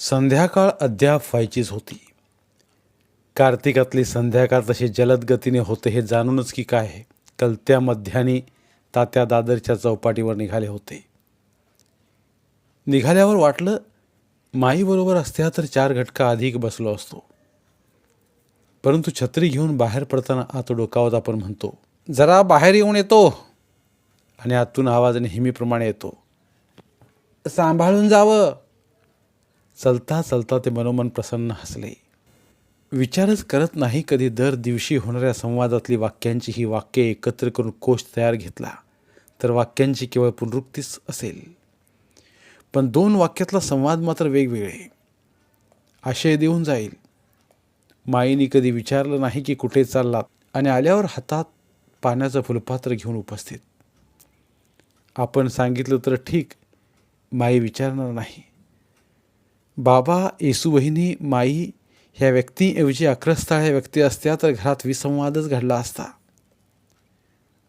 संध्याकाळ अद्याप व्हायचीच होती. कार्तिकातली संध्याकाळ तशी जलद गतीने होते हे जाणूनच की काय कलत्या मध्यानी तात्या दादरच्या चौपाटीवर निघाले होते. निघाल्यावर वाटलं माईबरोबर असत्या तर चार घटका अधिक बसलो असतो. परंतु छत्री घेऊन बाहेर पडताना आत डोकावत आपण म्हणतो जरा बाहेर येऊन येतो. आणि आतून आवाज नेहमीप्रमाणे येतो सांभाळून जावं. चलता चलता ते मनोमन प्रसन्न हसले. विचारच करत नाही कधी दर दिवशी होणाऱ्या संवादातली वाक्यांची ही वाक्ये एकत्र करून कोश तयार घेतला तर वाक्यांची केवळ पुनरुक्तीच असेल. पण दोन वाक्यातला संवाद मात्र वेगवेगळे. आशय देऊन जाईल. माईने कधी विचारलं नाही की कुठे चाललात आणि आल्यावर हातात पाण्याचं फुलपात्र घेऊन उपस्थित. आपण सांगितलं तर ठीक माई विचारणार नाही. बाबा येसू वहिनी माई ह्या व्यक्तीऐवजी अक्रस्थाळ्या व्यक्ती असत्या तर घरात विसंवादच घडला असता.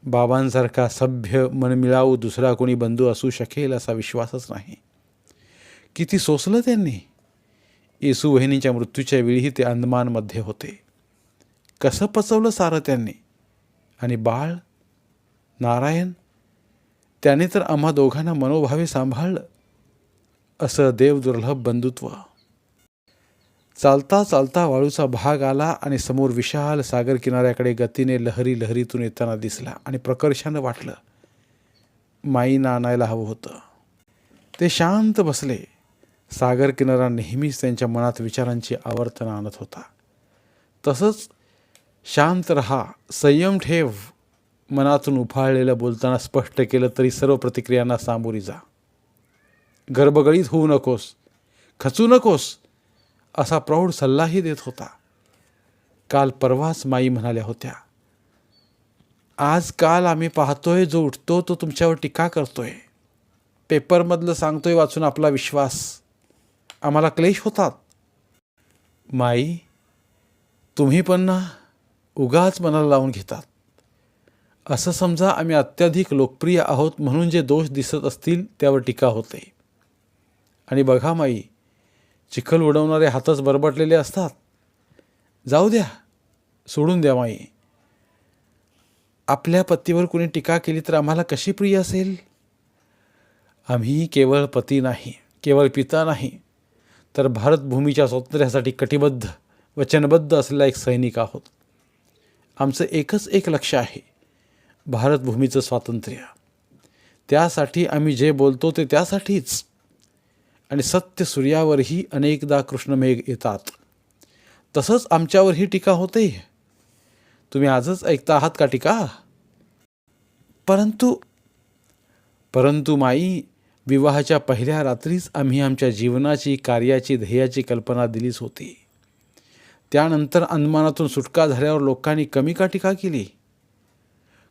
बाबांसारखा सभ्य मनमिळावू दुसरा कोणी बंधू असू शकेल असा विश्वासच नाही. किती सोसलं त्यांनी. येसू वहिनीच्या मृत्यूच्या वेळीही ते अंदमानमध्ये होते. कसं पचवलं सारं त्यांनी. आणि बाळ नारायण त्याने तर आम्हा दोघांना मनोभावे सांभाळलं. असं देवदुर्लभ बंधुत्व. चालता चालता वाळूचा भाग आला आणि समोर विशाल सागर किनाऱ्याकडे गतीने लहरी लहरीतून येताना दिसला आणि प्रकर्षानं वाटलं माईना आणायला हवं होतं. ते शांत बसले. सागर किनारा नेहमीच त्यांच्या मनात विचारांची आवर्तन आणत होता. तसंच शांत रहा संयम ठेव मनातून उफाळलेलं बोलताना स्पष्ट केलं तरी सर्व प्रतिक्रियांना सामोरी जा. गर्भगळीत होऊ नकोस खचू नकोस असा प्रौढ सल्लाही देत होता. काल परवाच माई म्हणाल्या होत्या आज काल आम्ही पाहतोय जो उठतो तो तुमच्यावर टीका करतोय. पेपरमधलं सांगतोय वाचून आपला विश्वास. आम्हाला क्लेश होतात. माई तुम्ही पण ना उगाच मनाला लावून घेतात. असं समजा आम्ही अत्याधिक लोकप्रिय आहोत म्हणून जे दोष दिसत असतील त्यावर टीका होते. आणि बघा माई चिखल उडवणारे हातच बरबटलेले असतात. जाऊ द्या सोडून द्या माई. आपल्या पतीवर कुणी टीका केली तर आम्हाला कशी प्रिय असेल? आम्ही केवळ पती नाही केवळ पिता नाही तर भारतभूमीच्या स्वातंत्र्यासाठी कटिबद्ध वचनबद्ध असलेला एक सैनिक आहोत. आमचं एकच एक लक्ष आहे भारतभूमीचं स्वातंत्र्य. त्यासाठी आम्ही जे बोलतो ते त्यासाठीच. आणि सत्य सूर्यावरही अनेकदा कृष्णमेघ येतात. तसंच आमच्यावरही टीका होते. तुम्ही आजच ऐकता आहात का टीका? परंतु परंतु माई विवाहाच्या पहिल्या रात्रीच आम्ही आमच्या जीवनाची कार्याची ध्येयाची कल्पना दिलीच होती. त्यानंतर अंदमानातून सुटका झाल्यावर लोकांनी कमी का टीका केली?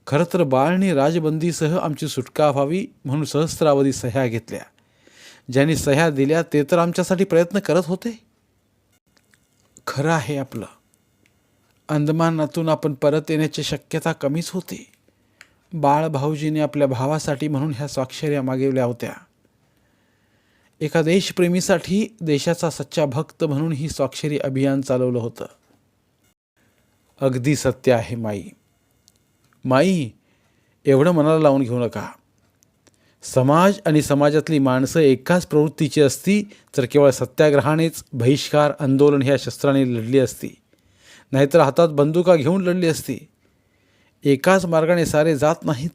खरं तर बाळने राजबंदीसह आमची सुटका व्हावी म्हणून सहस्रावधी सह्या घेतल्या. ज्यांनी सह्या दिल्या ते तर आमच्यासाठी प्रयत्न करत होते. खरं आहे आपलं. अंदमानातून आपण परत येण्याची शक्यता कमीच होती. बाळ भाऊजीने आपल्या भावासाठी म्हणून ह्या स्वाक्षऱ्या मागवल्या होत्या. एका देशप्रेमीसाठी देशाचा सच्चा भक्त म्हणून ही स्वाक्षरी अभियान चालवलं होतं. अगदी सत्य आहे माई. माई एवढं मनाला लावून घेऊ नका. समाज आणि समाजातली माणसं एकाच प्रवृत्तीची असती तर केवळ सत्याग्रहानेच बहिष्कार आंदोलन ह्या शस्त्राने लढली असती. नाहीतर हातात बंदुका घेऊन लढली असती. एकाच मार्गाने सारे जात नाहीत.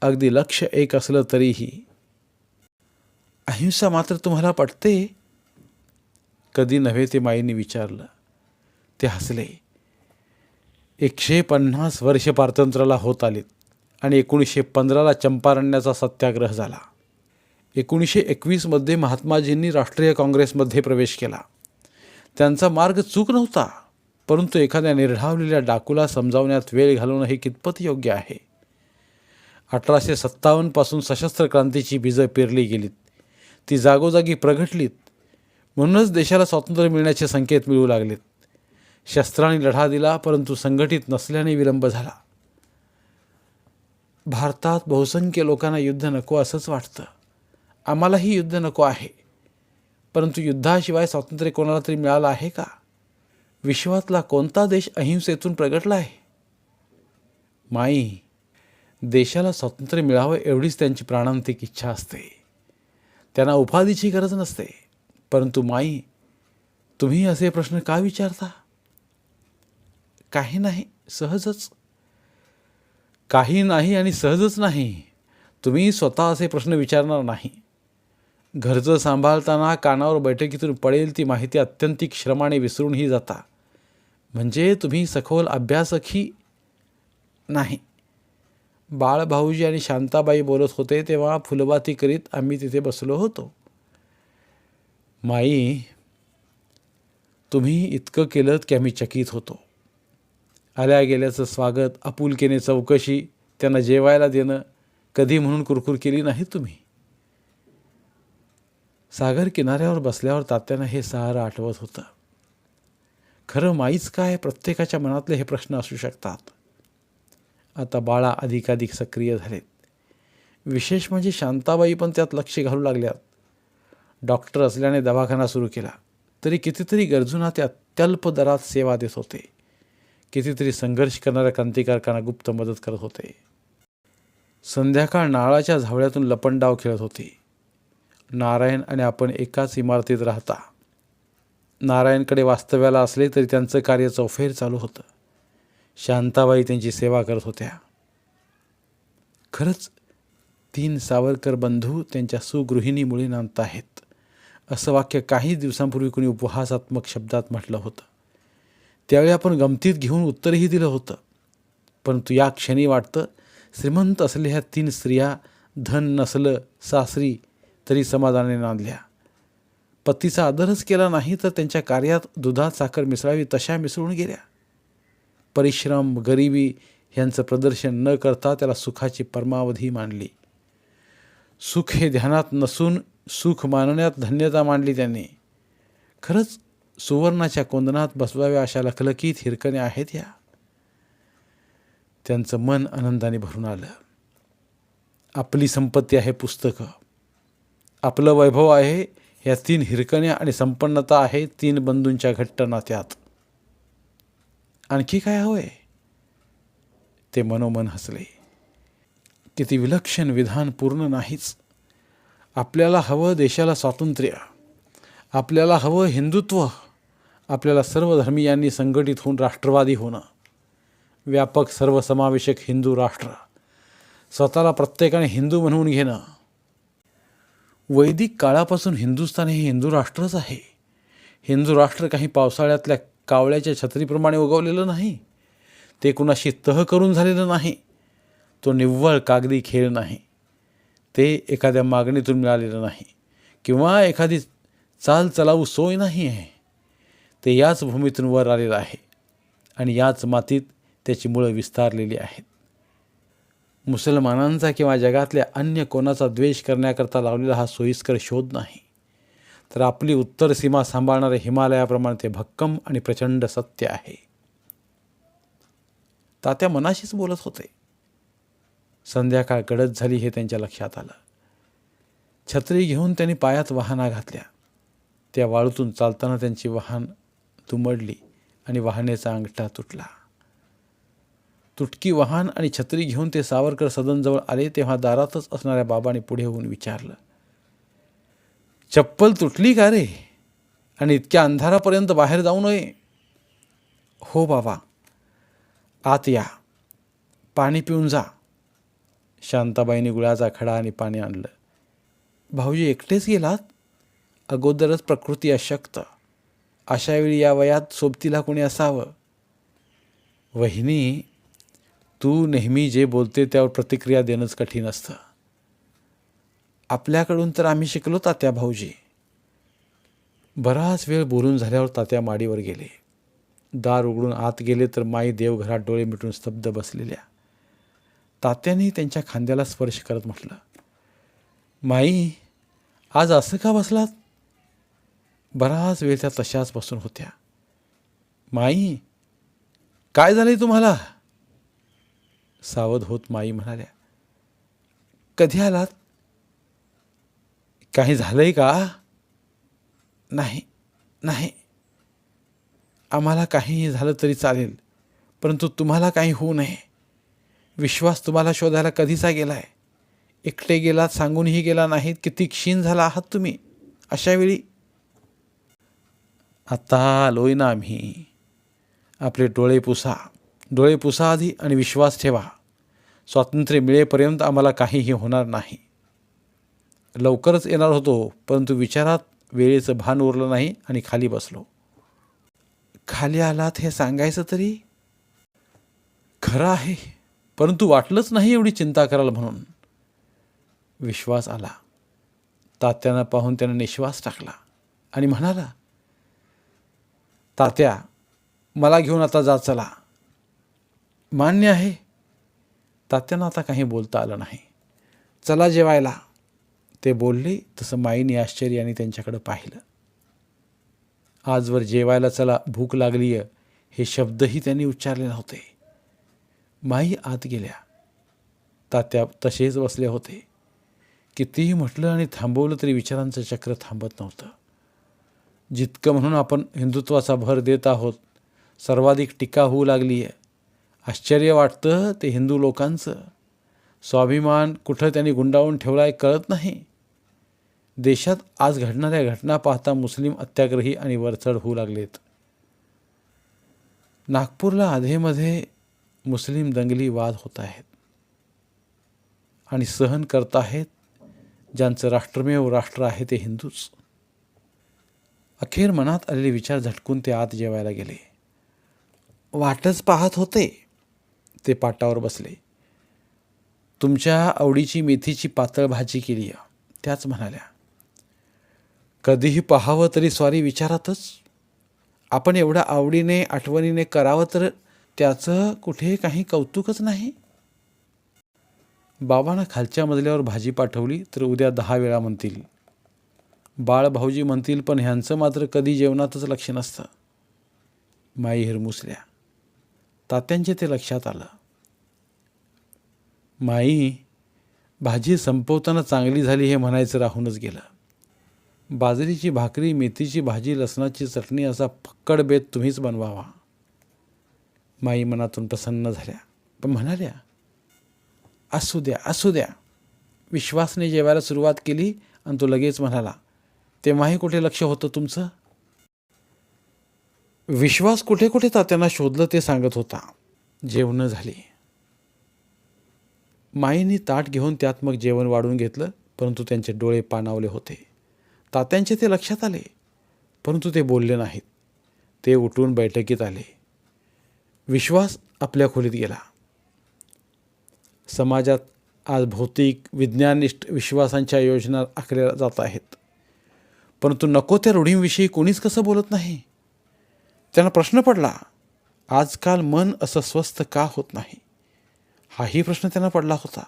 अगदी लक्ष एक असलं तरीही. अहिंसा मात्र तुम्हाला पटते? कधी नव्हे ते माईने विचारलं. ते हसले. एकशे पन्नास वर्ष पारतंत्र्याला होत आलेत. आणि एकोणीसशे पंधराला चंपारण्याचा सत्याग्रह झाला. एकोणीसशे एकवीसमध्ये महात्माजींनी राष्ट्रीय काँग्रेसमध्ये प्रवेश केला. त्यांचा मार्ग चूक नव्हता परंतु एखाद्या निर्ढावलेल्या डाकूला समजावण्यात वेळ घालवणं हे कितपत योग्य आहे? अठराशे सत्तावन्नपासून सशस्त्र क्रांतीची बीजं पेरली गेलीत. ती जागोजागी प्रगटलीत. म्हणूनच देशाला स्वातंत्र्य मिळण्याचे संकेत मिळू लागलेत. शस्त्रांनी लढा दिला परंतु संघटित नसल्याने विलंब झाला. भारतात बहुसंख्य लोकांना युद्ध नको असंच वाटतं. आम्हालाही युद्ध नको आहे. परंतु युद्धाशिवाय स्वातंत्र्य कोणाला तरी मिळालं आहे का? विश्वातला कोणता देश अहिंसेतून प्रगटला आहे? माई देशाला स्वातंत्र्य मिळावं एवढीच त्यांची प्राणांतिक इच्छा असते. त्यांना उपाधीची गरज नसते. परंतु माई तुम्ही असे प्रश्न का विचारता? काही नाही सहजच. काही नाही आणि सहजच नाही. तुम्ही स्वतः असे प्रश्न विचारणार नाही. घरचं सांभाळताना कानावर बैठकीतून पडेल ती माहिती अत्यंतिक श्रमाने विसरूनही जाता. म्हणजे तुम्ही सखोल अभ्यासकही नाही. बाळभाऊजी आणि शांताबाई बोलत होते तेव्हा फुलबाती करीत आम्ही तिथे बसलो होतो. माई तुम्ही इतकं केलं की आम्ही चकित होतो. आल्या गेल्याचं स्वागत आपुलकीने चौकशी त्यांना जेवायला देणं कधी म्हणून कुरकुर केली नाही तुम्ही? सागर किनाऱ्यावर बसल्यावर तात्यानं हे सहारा आठवत होतं. खरं माईच काय प्रत्येकाच्या मनातले हे प्रश्न असू शकतात. आता बाळा अधिकाधिक सक्रिय झालेत. विशेष म्हणजे शांताबाई पण त्यात लक्ष घालू लागल्यात. डॉक्टर असल्याने दवाखाना सुरू केला. तरी कितीतरी गरजूंना ते अत्यल्प दरात सेवा देत होते. कितीतरी संघर्ष करणाऱ्या क्रांतिकारकांना गुप्त मदत करत होते. संध्याकाळ नाळाच्या झावळ्यातून लपंडाव खेळत होते. नारायण आणि आपण एकाच इमारतीत राहता. नारायणकडे वास्तव्याला असले तरी त्यांचं कार्य चौफेर चालू होतं. शांताबाई त्यांची सेवा करत होत्या. खरंच तीन सावरकर बंधू त्यांच्या सुगृहिणीमुळे नांदत आहेत असं वाक्य काही दिवसांपूर्वी कुणी उपहासात्मक शब्दात म्हटलं होतं. त्यावेळी आपण गमतीत घेऊन उत्तरही दिलं होतं. परंतु या क्षणी वाटतं श्रीमंत असलेल्या ह्या तीन स्त्रिया धन नसलं सासरी तरी समाधानाने नांदल्या. पतीचा आदरच केला नाही तर त्यांच्या कार्यात दुधात साखर मिसळावी तशा मिसळून गेल्या. परिश्रम गरिबी यांचं प्रदर्शन न करता त्याला सुखाची परमावधी मानली. सुख हे ध्यानात नसून सुख मानण्यात धन्यता मांडली त्यांनी. खरंच सुवर्णाच्या कोंदनात बसवाव्या अशा लखलखीत हिरकण्या आहेत या. त्यांचं मन आनंदाने भरून आलं. आपली संपत्ती आहे पुस्तकं. आपलं वैभव आहे या तीन हिरकण्या आणि संपन्नता आहे तीन बंधूंच्या घट्ट नात्यात आणखी काय हवंय? ते मनोमन हसले. किती विलक्षण विधान पूर्ण नाहीच. आपल्याला हवं देशाला स्वातंत्र्य. आपल्याला हवं हिंदुत्व. आपल्याला सर्व धर्मीयांनी संघटित होऊन राष्ट्रवादी होणं. व्यापक सर्वसमावेशक हिंदू राष्ट्र. स्वतःला प्रत्येकाने हिंदू म्हणवून घेणं. वैदिक काळापासून हिंदुस्थान हे हिंदू राष्ट्रच आहे. हिंदू राष्ट्र काही पावसाळ्यातल्या कावळ्याच्या छत्रीप्रमाणे उगवलेलं नाही. ते कुणाशी तह करून झालेलं नाही. तो निव्वळ कागदी खेळ नाही. ते एखाद्या मागणीतून मिळालेलं नाही. किंवा एखादी चाल चलावू सोय नाही आहे. ते याच भूमीतून वर आलेलं आहे आणि याच मातीत त्याची मुळं विस्तारलेली आहेत. मुसलमानांचा किंवा जगातल्या अन्य कोणाचा द्वेष करण्याकरता लावलेला हा सोयीस्कर शोध नाही. तर आपली उत्तर सीमा सांभाळणारे हिमालयाप्रमाणे ते भक्कम आणि प्रचंड सत्य आहे. तात्या मनाशीच बोलत होते. संध्याकाळ गडद झाली हे त्यांच्या लक्षात आलं. छत्री घेऊन त्यांनी पायात वाहना घातल्या. त्या वाळूतून चालताना त्यांची वाहन तुमडली आणि वाहनेचा अंगठा तुटला. तुटकी वाहन आणि छत्री घेऊन ते सावरकर सदनजवळ आले तेव्हा दारातच असणाऱ्या बाबाने पुढे होऊन विचारलं चप्पल तुटली का रे? आणि इतक्या अंधारापर्यंत बाहेर जाऊ नये. हो बाबा आत या. पाणी पिऊन जा. शांताबाईने गुळाचा खडा आणि पाणी आणलं. भाऊजी एकटेच गेलात? अगोदरच प्रकृती अशक्त. अशावेळी या वयात सोबतीला कोणी असावं? वहिनी तू नेहमी जे बोलते त्यावर प्रतिक्रिया देणंच कठीण असतं. आपल्याकडून तर आम्ही शिकलो तात्या भाऊजी. बराच वेळ बोलून झाल्यावर तात्या माडीवर गेले. दार उघडून आत गेले तर माई देवघरात डोळे मिटून स्तब्ध बसलेल्या. तात्याने त्यांच्या खांद्याला स्पर्श करत म्हटलं माई आज असं का बसलात? बराच वेळ त्या तशाच बसून होत्या. माई काय झालंय तुम्हाला? सावध होत माई म्हणाल्या कधी आलात? काही झालंय का? नाही नाही. आम्हाला काहीही झालं तरी चालेल परंतु तुम्हाला काही होऊ नये. विश्वास तुम्हाला शोधायला कधीचा गेलाय? एकटे गेलात सांगूनही गेला नाहीत किती क्षीण झाला आहात तुम्ही? अशावेळी आत्ता आता आलोय ना आम्ही. आपले डोळे पुसा. डोळे पुसा आधी आणि विश्वास ठेवा. स्वातंत्र्य मिळेपर्यंत आम्हाला काहीही होणार नाही. लवकरच येणार होतो परंतु विचारात वेळेचं भान उरलं नाही आणि खाली बसलो. खाली आलात हे सांगायचं तरी? खरं आहे परंतु वाटलंच नाही एवढी चिंता कराल म्हणून. विश्वास आला. तात्यांना पाहून त्यानं निश्वास टाकला आणि म्हणाला तात्या मला घेऊन आता जा चला. मान्य आहे. तात्यांना आता काही बोलता आलं नाही. चला जेवायला. ते बोलले तसं माईने आश्चर्याने त्यांच्याकडं पाहिलं. आजवर जेवायला चला भूक लागली हे शब्दही त्यांनी उच्चारले नव्हते. माई आत गेल्या. तात्या तसेच बसले होते. कितीही म्हटलं आणि थांबवलं तरी विचारांचं चक्र थांबत नव्हतं. जितकं म्हणून आपण हिंदुत्वाचा भर देत आहोत सर्वाधिक टीका होऊ लागली आहे. आश्चर्य वाटतं ते हिंदू लोकांचं. स्वाभिमान कुठं त्यांनी गुंडाळून ठेवला आहे कळत नाही. देशात आज घडणाऱ्या घटना पाहता मुस्लिम अत्याग्रही आणि वरचढ होऊ लागलेत. नागपूरला आधेमध्ये मुस्लिम दंगली वाद होत आहेत आणि सहन करत आहेत ज्यांचं राष्ट्रमेव राष्ट्र आहे ते हिंदूच. अखेर मनात आलेले विचार झटकून ते आत जेवायला गेले. वाटच पाहत होते. ते पाटावर बसले. तुमच्या आवडीची मेथीची पातळ भाजी केली त्याच म्हणाल्या. कधीही पाहावं तरी सॉरी विचारातच. आपण एवढ्या आवडीने आठवणीने करावं तर त्याचं कुठे काही कौतुकच नाही. बाबांना खालच्या मजल्यावर भाजी पाठवली तर उद्या दहा वेळा म्हणतील. बाळ भाऊजी म्हणतील पण ह्यांचं मात्र कधी जेवणातच लक्ष नसतं. माई हिरमुसल्या. तात्यांचे ते लक्षात आलं. माई भाजी संपवताना चांगली झाली हे म्हणायचं राहूनच गेलं. बाजरीची भाकरी मेथीची भाजी लसणाची चटणी असा फक्कड बेत तुम्हीच बनवावा. माई मनातून प्रसन्न झाल्या. पण म्हणाल्या असू द्या असू द्या. विश्वासने जेवायला सुरुवात केली आणि तो लगेच म्हणाला तेव्हाही कुठे लक्ष होतं तुमचं? विश्वास कुठे कुठे तात्यांना शोधलं ते सांगत होता. जेवणं झाली. माईंनी ताट घेऊन त्यात मग जेवण वाढून घेतलं परंतु त्यांचे डोळे पाणावले होते. तात्यांचे ते लक्षात आले परंतु ते बोलले नाहीत. ते उठून बैठकीत आले. विश्वास आपल्या खोलीत गेला. समाजात आज भौतिक विज्ञानिष्ठ विश्वासांच्या योजना आखल्या जात आहेत. परंतु नको त्या रूढींविषयी कोणीच कसं बोलत नाही. त्यांना प्रश्न पडला आजकाल मन असं स्वस्थ का होत नाही? हाही प्रश्न त्यांना पडला होता.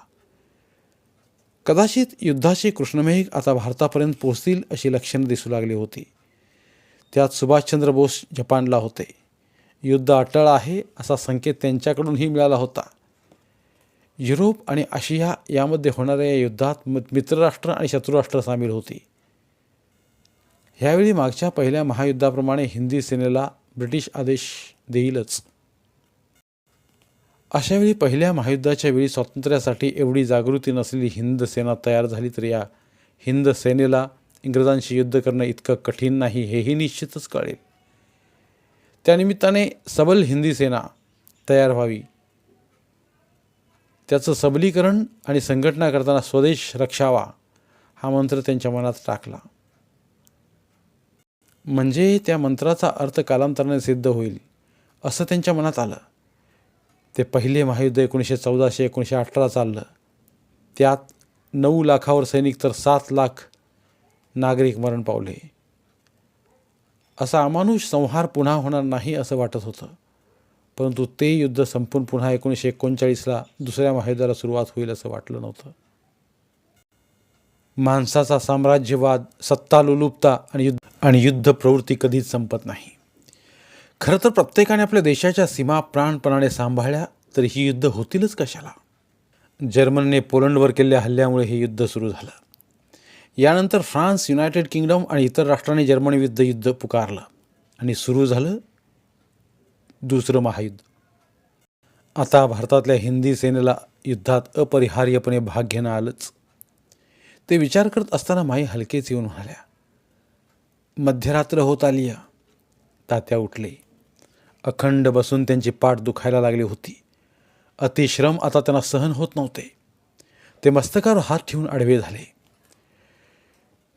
कदाचित युद्धाचे कृष्णमेघ आता भारतापर्यंत पोहोचतील अशी लक्षणं दिसू लागली होती. त्यात सुभाषचंद्र बोस जपानला होते. युद्ध अटळ आहे असा संकेत त्यांच्याकडूनही मिळाला होता. युरोप आणि आशिया यामध्ये होणाऱ्या या युद्धात मित्रराष्ट्र आणि शत्रुराष्ट्र सामील होती. ह्यावेळी मागच्या पहिल्या महायुद्धाप्रमाणे हिंदी सेनेला ब्रिटिश आदेश देईलच. अशावेळी पहिल्या महायुद्धाच्या वेळी स्वातंत्र्यासाठी एवढी जागृती नसलेली हिंद सेना तयार झाली तर या हिंद सेनेला इंग्रजांशी युद्ध करणं इतकं कठीण नाही हेही निश्चितच कळेल. त्यानिमित्ताने सबल हिंदी सेना तयार व्हावी. त्याचं सबलीकरण आणि संघटना करताना स्वदेश रक्षावा हा मंत्र त्यांच्या मनात टाकला. म्हणजे त्या मंत्राचा अर्थ कालांतराने सिद्ध होईल असं त्यांच्या मनात आलं. ते पहिले महायुद्ध एकोणीसशे चौदाशे एकोणीसशे अठरा चाललं. त्यात नऊ लाखावर सैनिक तर सात लाख नागरिक मरण पावले. असा अमानुष संहार पुन्हा होणार नाही असं वाटत होतं. परंतु ते युद्ध संपून पुन्हा एकोणीसशे एकोणचाळीसला दुसऱ्या महायुद्धाला सुरुवात होईल असं वाटलं नव्हतं. माणसाचा साम्राज्यवाद सत्ता लुलुपता आणि युद्ध आणि युद्ध प्रवृत्ती कधीच संपत नाही. खरं तर प्रत्येकाने आपल्या देशाच्या सीमा प्राणपणाने सांभाळल्या तर ही युद्ध होतीलच कशाला? जर्मनीने पोलंडवर केलेल्या हल्ल्यामुळे हे युद्ध सुरू झालं. यानंतर फ्रान्स युनायटेड किंगडम आणि इतर राष्ट्रांनी जर्मनीविरुद्ध युद्ध पुकारलं आणि सुरू झालं दुसरं महायुद्ध. आता भारतातल्या हिंदी सेनेला युद्धात अपरिहार्यपणे भाग घेणं आलंच. ते विचार करत असताना माई हलकेच येऊन म्हणाल्या मध्यरात्र होत आली तात्या उठले. अखंड बसून त्यांची पाठ दुखायला लागली होती. अतिश्रम आता त्यांना सहन होत नव्हते. ते मस्तकावर हात ठेवून आडवे झाले.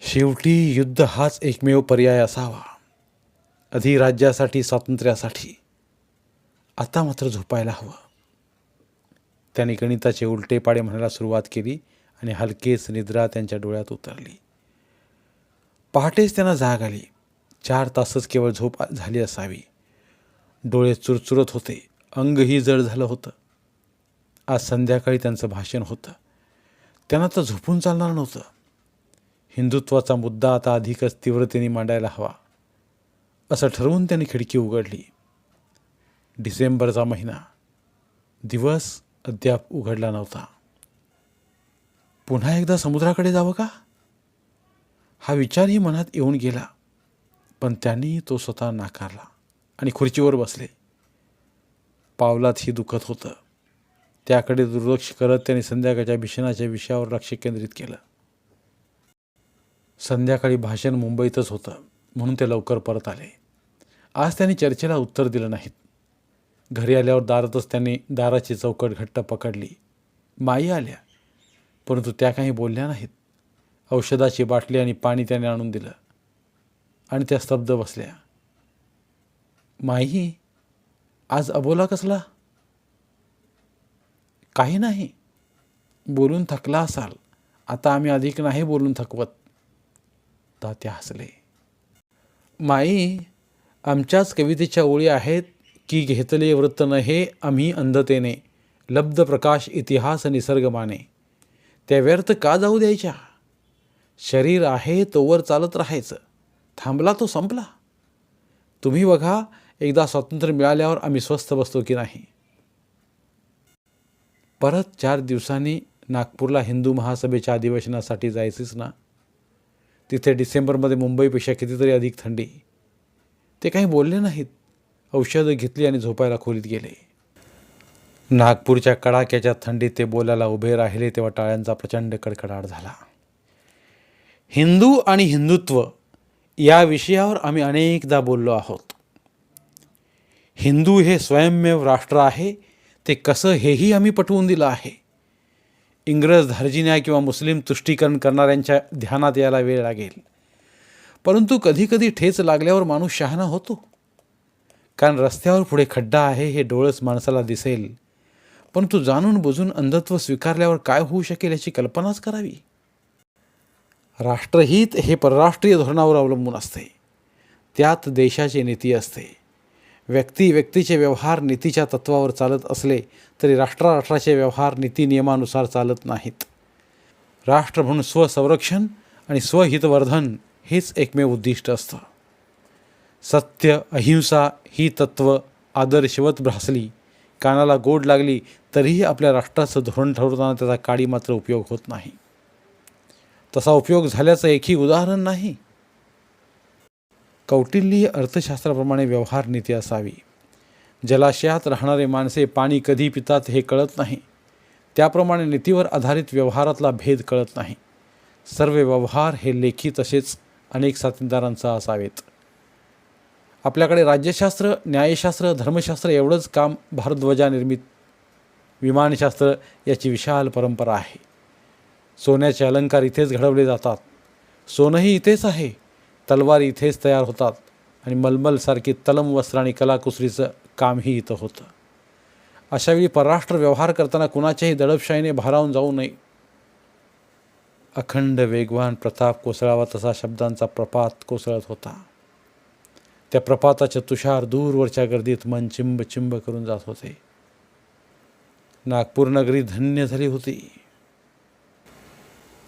शेवटी युद्ध हाच एकमेव पर्याय असावा. अधिराज्यासाठी स्वातंत्र्यासाठी. आता मात्र झोपायला हवं. त्याने गणिताचे उलटे पाडे म्हणायला सुरुवात केली आणि हलकेच निद्रा त्यांच्या डोळ्यात उतरली. पहाटेच त्यांना जाग आली. चार तासच केवळ झोप झाली असावी. डोळे चुरचुरत होते. अंगही जड झालं होतं. आज संध्याकाळी त्यांचं भाषण होतं. त्यांना तर झोपून चालणार नव्हतं. हिंदुत्वाचा मुद्दा आता अधिकच तीव्रतेने मांडायला हवा. असं ठरवून त्यांनी खिडकी उघडली. डिसेंबरचा महिना. दिवस अद्याप उघडला नव्हता. पुन्हा एकदा समुद्राकडे जावं का? हा विचारही मनात येऊन गेला पण त्यांनी तो स्वतः नाकारला आणि खुर्चीवर बसले. पावलातही दुखत होतं. त्याकडे दुर्लक्ष करत त्यांनी संध्याकाळच्या भीषणाच्या विषयावर लक्ष केंद्रित केलं. संध्याकाळी भाषण मुंबईतच होतं म्हणून ते लवकर परत आले. आज त्यांनी चर्चेला उत्तर दिलं नाहीत. घरी आल्यावर दारातच त्यांनी दाराची चौकट घट्ट पकडली. माई आल्या परंतु त्या काही बोलल्या नाहीत. औषधाची बाटली आणि पाणी त्याने आणून दिलं. आणि त्या स्तब्ध बसल्या. माई आज अबोला कसला? काही नाही. बोलून थकला असाल. आता आम्ही अधिक नाही बोलून थकवत. तात्या हसले. माई आमच्याच कवितेच्या ओळी आहेत की घेतले वृत्त न हे आम्ही अंधतेने लब्ध प्रकाश इतिहास निसर्ग माने त्या व्यर्थ का जाऊ द्यायच्या? शरीर आहे तोवर चालत राहायचं. थांबला तो संपला. तुम्ही बघा एकदा स्वातंत्र्य मिळाल्यावर आम्ही स्वस्थ बसतो की नाही? परत चार दिवसांनी नागपूरला हिंदू महासभेच्या अधिवेशनासाठी जायचीच ना? तिथे डिसेंबरमध्ये मुंबईपेक्षा कितीतरी अधिक थंडी. ते काही बोलले नाहीत. औषधं घेतली आणि झोपायला खोलीत गेले. नागपूरच्या कडाक्याच्या थंडीत ते बोलायला उभे राहिले तेव्हा टाळ्यांचा प्रचंड कडकडाट झाला. हिंदू आणि हिंदुत्व या विषयावर आम्ही अनेकदा बोललो आहोत. हिंदू हे स्वयंमेव राष्ट्र आहे ते कसं हेही आम्ही पटवून दिलं आहे. इंग्रज धार्जिन्या किंवा मुस्लिम तुष्टीकरण करणाऱ्यांच्या ध्यानात यायला वेळ लागेल. परंतु कधीकधी ठेच लागल्यावर माणूस शहाणा होतो. कारण रस्त्यावर पुढे खड्डा आहे हे डोळस माणसाला दिसेल. परंतु जाणून बुजून अंधत्व स्वीकारल्यावर काय होऊ शकेल याची कल्पनाच करावी. राष्ट्रहित हे परराष्ट्रीय धोरणावर अवलंबून असते. त्यात देशाची नीती असते. व्यक्ती व्यक्तीचे व्यवहार नीतीच्या तत्वावर चालत असले तरी राष्ट्राराष्ट्राचे व्यवहार नीती नियमानुसार चालत नाहीत. राष्ट्र म्हणून स्वसंरक्षण आणि स्वहितवर्धन हेच एकमेव उद्दिष्ट असतं. सत्य अहिंसा ही तत्त्व आदर्शवत भासली कानाला गोड लागली तरीही आपल्या राष्ट्राचं धोरण ठरवताना त्याचा काडी मात्र उपयोग होत नाही. तसा उपयोग झाल्याचं एकही उदाहरण नाही. कौटिल्य अर्थशास्त्राप्रमाणे व्यवहार नीती असावी. जलाशयात राहणारे माणसे पाणी कधी पितात हे कळत नाही. त्याप्रमाणे नीतीवर आधारित व्यवहारातला भेद कळत नाही. सर्व व्यवहार हे लेखी तसेच अनेक साथीदारांचा असावेत. आपल्याकडे राज्यशास्त्र न्यायशास्त्र धर्मशास्त्र एवढंच काम भारद्वजा निर्मित विमानशास्त्र याची विशाल परंपरा आहे. सोन्याचे अलंकार इथेच घडवले जातात. सोनंही इथेच आहे. तलवार इथेच तयार होतात. आणि मलमलसारखी तलम वस्त्र आणि कलाकुसरीचं कामही इथं होतं. अशावेळी परराष्ट्र व्यवहार करताना कुणाच्याही दडपशाहीने भारावून जाऊ नये. अखंड वेगवान प्रताप कोसळावा तसा शब्दांचा प्रपात कोसळत होता. त्या प्रपाताच्या तुषार दूरवरच्या गर्दीत मन चिंब चिंब करून जात होते. नागपूर नगरी धन्य झाली होती.